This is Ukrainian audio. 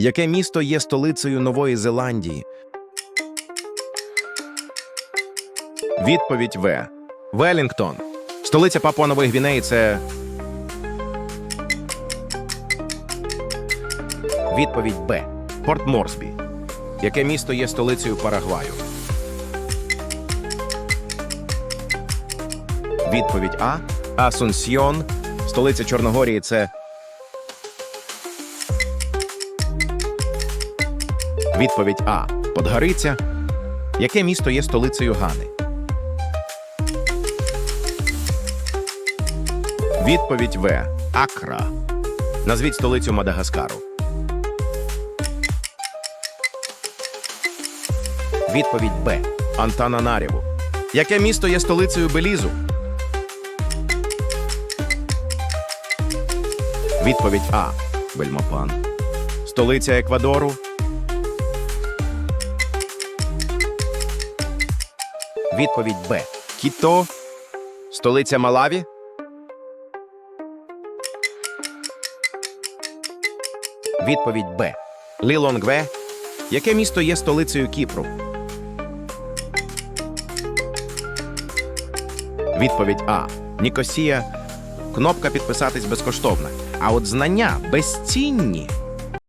Яке місто є столицею Нової Зеландії? Відповідь В. Велінгтон. Столиця Папуа Нової Гвінеї це. Відповідь Б. Порт Морсбі. Яке місто є столицею Парагваю? Відповідь А. Асунсьйон. Столиця Чорногорії це. Відповідь А. Подгариця. Яке місто є столицею Гани? Відповідь В. Акра. Назвіть столицю Мадагаскару. Відповідь Б. Антананаріву. Яке місто є столицею Белізу? Відповідь А. Бельмопан. Столиця Еквадору. Відповідь Б. Кіто. Столиця Малаві. Відповідь Б. Лілонгве. Яке місто є столицею Кіпру? Відповідь А. Нікосія. Кнопка підписатись безкоштовна. А от знання безцінні.